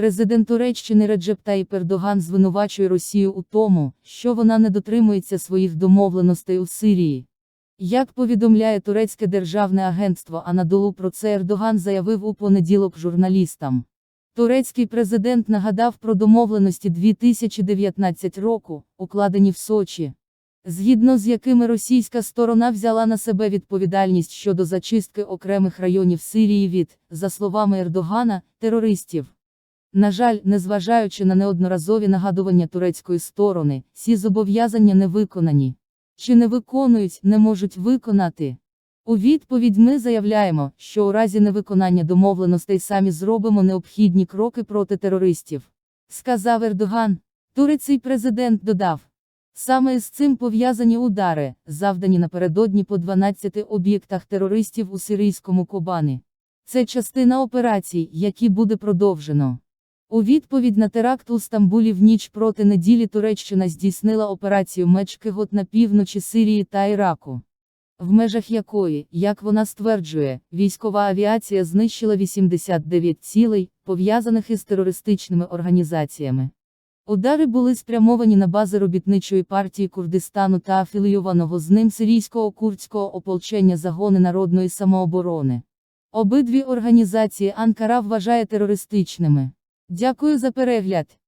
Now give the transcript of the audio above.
Президент Туреччини Реджеп Таїп Ердоган звинувачує Росію у тому, що вона не дотримується своїх домовленостей у Сирії. Як повідомляє турецьке державне агентство Анадолу про це Ердоган заявив у понеділок журналістам. Турецький президент нагадав про домовленості 2019 року, укладені в Сочі, згідно з якими російська сторона взяла на себе відповідальність щодо зачистки окремих районів Сирії від, за словами Ердогана, терористів. На жаль, незважаючи на неодноразові нагадування турецької сторони, ці зобов'язання не виконані. Чи не виконують, не можуть виконати. У відповідь ми заявляємо, що у разі невиконання домовленостей самі зробимо необхідні кроки проти терористів. Сказав Ердоган. Турецький президент додав. Саме з цим пов'язані удари, завдані напередодні по 12 об'єктах терористів у сирійському Кобани. Це частина операцій, які буде продовжено. У відповідь на теракт у Стамбулі в ніч проти неділі Туреччина здійснила операцію Мечкегот на півночі Сирії та Іраку. В межах якої, як вона стверджує, військова авіація знищила 89 цілей, пов'язаних із терористичними організаціями. Удари були спрямовані на бази робітничої партії Курдистану та афілійованого з ним сирійського курдського ополчення Загони народної самооборони. Обидві організації Анкара вважає терористичними. Дякую за перегляд.